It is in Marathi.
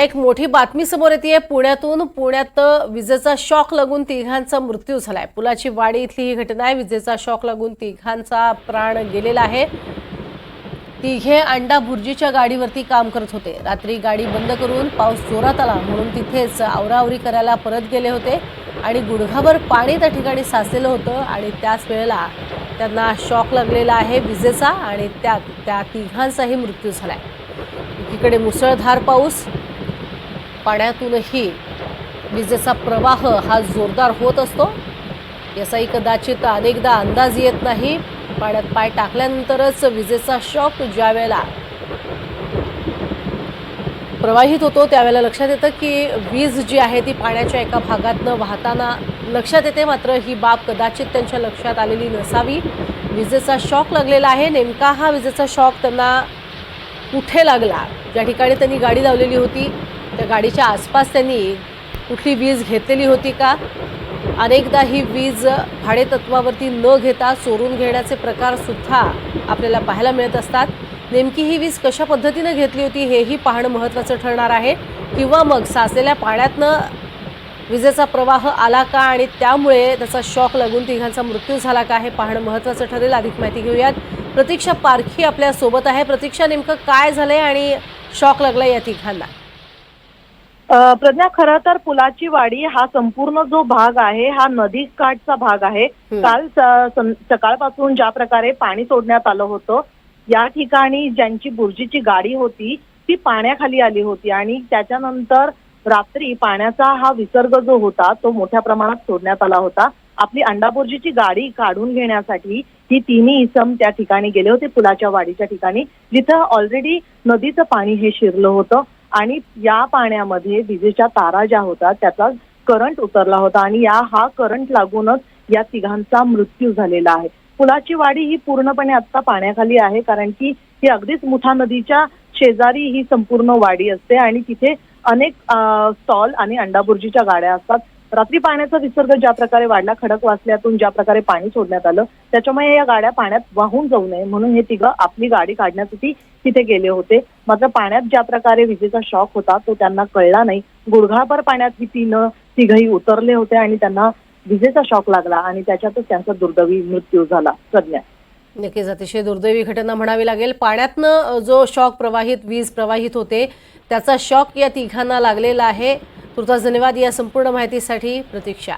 एक मोठी बातमी समोर येते पुण्यातून पुण्यात विजेचा शॉक लागून तिघांचा मृत्यू झालाय. पुलाची वाडी इथली ही घटना आहे. विजेचा शॉक लागून तिघांचा प्राण गेलेला आहे. तिघे अंडा भुर्जीच्या गाडीवरती काम करत होते. रात्री गाडी बंद करून पाऊस जोरात आला म्हणून तिथेच आवरावरी करायला परत गेले होते आणि गुडघाभर पाणी त्या ठिकाणी साचलेलं होतं आणि त्याच वेळेला त्यांना शॉक लागलेला आहे विजेचा आणि त्यात त्या तिघांचाही मृत्यू झालाय. एकीकडे मुसळधार पाऊस पाण्यातूनही विजेचा प्रवाह हा जोरदार होत असतो. याचाही कदाचित अनेकदा अंदाज येत नाही. पाण्यात पाय टाकल्यानंतरच विजेचा शॉक ज्या वेळेला प्रवाहित होतो त्यावेळेला लक्षात येतं की वीज जी आहे ती पाण्याच्या एका भागातनं वाहताना लक्षात येते. मात्र ही बाब कदाचित त्यांच्या लक्षात आलेली नसावी. विजेचा शॉक लागलेला आहे. नेमका हा विजेचा शॉक त्यांना कुठे लागला? ज्या ठिकाणी त्यांनी गाडी लावलेली होती. त्या गाडीच्या आसपास त्यांनी कुठली वीज घेतलेली होती का? अनेकदा ही वीज भाडेतत्वावरती न घेता चोरून घेण्याचे प्रकारसुद्धा आपल्याला पाहायला मिळत असतात. नेमकी ही वीज कशा पद्धतीनं घेतली होती हेही पाहणं महत्त्वाचं ठरणार आहे. किंवा मग साचलेल्या पाण्यातनं विजेचा प्रवाह आला का आणि त्यामुळे त्याचा शॉक लागून तिघांचा मृत्यू झाला का हे पाहणं महत्त्वाचं ठरेल. अधिक माहिती घेऊयात. प्रतीक्षा पारखी आपल्यासोबत आहे. प्रतीक्षा नेमकं काय झालंय आणि शॉक लागला या तिघांना? प्रज्ञा खरं तर पुलाची वाडी हा संपूर्ण जो भाग आहे हा नदी काठचा भाग आहे. काल सकाळपासून ज्या प्रकारे पाणी सोडण्यात आलं होतं या ठिकाणी ज्यांची बुर्जीची गाडी होती ती पाण्याखाली आली होती आणि त्याच्यानंतर रात्री पाण्याचा हा विसर्ग जो होता तो मोठ्या प्रमाणात सोडण्यात आला होता. आपली अंडाबुर्जीची गाडी काढून घेण्यासाठी ही तिन्ही इसम त्या ठिकाणी गेले होते पुलाच्या वाडीच्या ठिकाणी जिथं ऑलरेडी नदीचं पाणी हे शिरलं होतं. आणि या पाण्यामध्ये विजेच्या तारा ज्या होत्या त्याचा करंट उतरला होता आणि या हा करंट लागूनच या तिघांचा मृत्यू झालेला आहे. पुलाची वाडी ही पूर्णपणे आता पाण्याखाली आहे कारण की ही अगदीच मुठा नदीच्या शेजारी ही संपूर्ण वाडी असते आणि तिथे अनेक स्टॉल आणि अंडाबुर्जीच्या गाड्या असतात. रात्री पाण्याचा विसर्ग ज्या प्रकारे वाढला खडक वाचल्यातून ज्या प्रकारे पाणी सोडण्यात आलं त्याच्यामुळे या गाड्या पाण्यात वाहून जाऊ नये. म्हणून हे तिघं आपली गाडी काढण्यासाठी तिथे गेले होते. मात्र पाण्यात ज्या प्रकारे विजेचा शॉक होता तो त्यांना कळला नाही. गुडघाभर पाण्यात ही तीन तिघही उतरले होते आणि त्यांना विजेचा शॉक लागला आणि त्याच्यातच त्यांचा दुर्दैवी मृत्यू झाला. प्रज्ञा. नक्कीच अतिशय दुर्दैवी घटना म्हणावी लागेल. पाण्यातनं जो शॉक प्रवाहित वीज प्रवाहित होते त्याचा शॉक या तिघांना लागलेला आहे. तुर्तास धन्यवाद या संपूर्ण माहितीसाठी. प्रतीक्षा.